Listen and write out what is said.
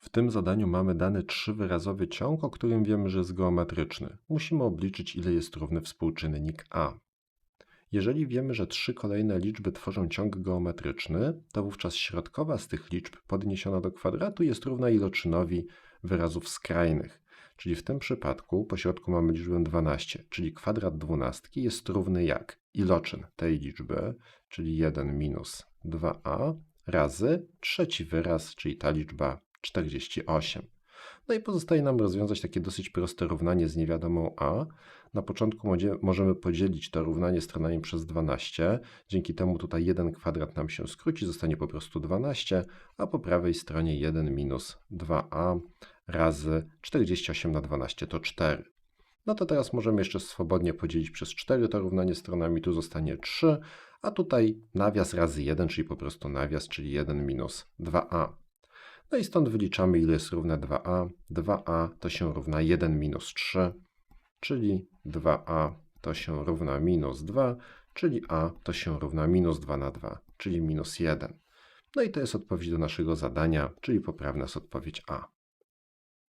W tym zadaniu mamy dany trzywyrazowy ciąg, o którym wiemy, że jest geometryczny. Musimy obliczyć, ile jest równy współczynnik a. Jeżeli wiemy, że trzy kolejne liczby tworzą ciąg geometryczny, to wówczas środkowa z tych liczb podniesiona do kwadratu jest równa iloczynowi wyrazów skrajnych. Czyli w tym przypadku po środku mamy liczbę 12, czyli kwadrat dwunastki jest równy jak iloczyn tej liczby, czyli 1 minus 2a, razy trzeci wyraz, czyli ta liczba 48. No i pozostaje nam rozwiązać takie dosyć proste równanie z niewiadomą a. Na początku możemy podzielić to równanie stronami przez 12. Dzięki temu tutaj 1 kwadrat nam się skróci, zostanie po prostu 12, a po prawej stronie 1 minus 2a razy 48 na 12 to 4. No to teraz możemy jeszcze swobodnie podzielić przez 4 to równanie stronami, tu zostanie 3, a tutaj nawias razy 1, czyli po prostu nawias, czyli 1 minus 2a. No i stąd wyliczamy, ile jest równe 2a. 2a to się równa 1 minus 3, czyli 2a to się równa minus 2, czyli a to się równa minus 2 na 2, czyli minus 1. No i to jest odpowiedź do naszego zadania, czyli poprawna jest odpowiedź a.